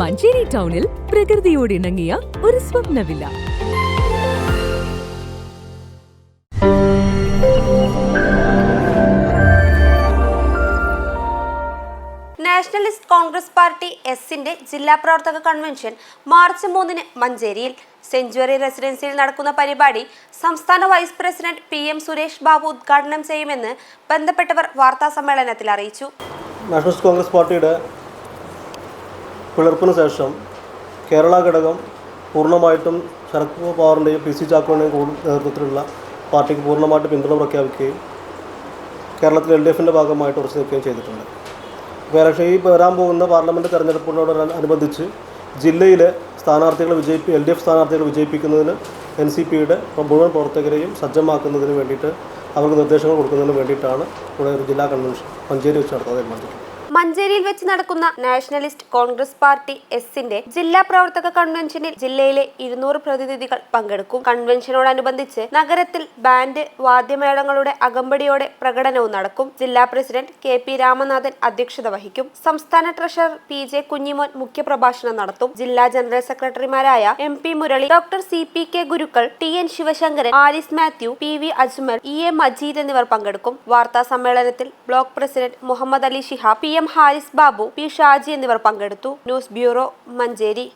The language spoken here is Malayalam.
മഞ്ചേരി ടൗണിൽ പ്രകൃതിയോട് ഇണങ്ങിയ ഒരു സ്വപ്ന വില്ല നാഷണലിസ്റ്റ് കോൺഗ്രസ് പാർട്ടി എസിന്റെ ജില്ലാ പ്രവർത്തക കൺവെൻഷൻ മാർച്ച് മൂന്നിന് മഞ്ചേരിയിൽ. സെഞ്ചുറി റെസിഡൻസിയിൽ നടക്കുന്ന പരിപാടി സംസ്ഥാന vice president P M Suresh Babu ഉദ്ഘാടനം ചെയ്യുമെന്ന് ബന്ധപ്പെട്ടവർ വാർത്താ സമ്മേളനത്തിൽ അറിയിച്ചു. നാഷണലിസ്റ്റ് കോൺഗ്രസ് പാർട്ടിയുടെ പിളർപ്പിന് ശേഷം കേരള ഘടകം പൂർണമായിട്ടും ശരത് പവാറിന്റെയും പി സി ചാക്കോയുടെയും നേതൃത്വത്തിലുള്ള പാർട്ടിക്ക് പൂർണമായിട്ട് പിന്തുണ പ്രഖ്യാപിക്കുകയും കേരളത്തിൽ എൽ ഡി എഫിന്റെ ഭാഗമായിട്ട് ഉറച്ചു നിൽക്കുകയും ചെയ്തിട്ടുണ്ട്. ഇലക്ഷൻ ഈ വരാൻ പോകുന്ന പാർലമെന്റ് തെരഞ്ഞെടുപ്പിനോട് അനുബന്ധിച്ച് ജില്ലയിലെ സ്ഥാനാർത്ഥികളെ വിജയിപ്പി എൽ ഡി എഫ് സ്ഥാനാർത്ഥികളെ വിജയിപ്പിക്കുന്നതിന് എൻ സി പിയുടെ മുഴുവൻ പ്രവർത്തകരെയും സജ്ജമാക്കുന്നതിന് വേണ്ടിയിട്ട് അവർക്ക് നിർദ്ദേശങ്ങൾ കൊടുക്കുന്നതിന് വേണ്ടിയിട്ടാണ് ഇവിടെ ഒരു ജില്ലാ കൺവെൻഷൻ മഞ്ചേരി വെച്ച് നടത്താൻ തീരുമാനിച്ചിട്ടുള്ളത് മഞ്ചേരിയിൽ വെച്ച് നടക്കുന്ന നാഷണലിസ്റ്റ് കോൺഗ്രസ് പാർട്ടി എസിന്റെ ജില്ലാ പ്രവർത്തക കൺവെൻഷനിൽ ജില്ലയിലെ ഇരുന്നൂറ് പ്രതിനിധികൾ പങ്കെടുക്കും. കൺവെൻഷനോടനുബന്ധിച്ച് നഗരത്തിൽ ബാൻഡ് വാദ്യമേളങ്ങളുടെ അകമ്പടിയോടെ പ്രകടനവും നടക്കും. ജില്ലാ പ്രസിഡന്റ് കെ പി രാമനാഥൻ അധ്യക്ഷത വഹിക്കും. സംസ്ഥാന ട്രഷറർ പി ജെ കുഞ്ഞിമോൻ മുഖ്യപ്രഭാഷണം നടത്തും. ജില്ലാ ജനറൽ സെക്രട്ടറിമാരായ M P Murali doctor C P K Gurukkal T N Sivasankaran Alice Mathew P V Ajmal E A Majeed എന്നിവർ പങ്കെടുക്കും. വാർത്താ സമ്മേളനത്തിൽ block president Muhammad Ali Shihab P M Haris Babu P Shaji എന്നിവർ പങ്കെടുത്തു. News bureau Manjeri.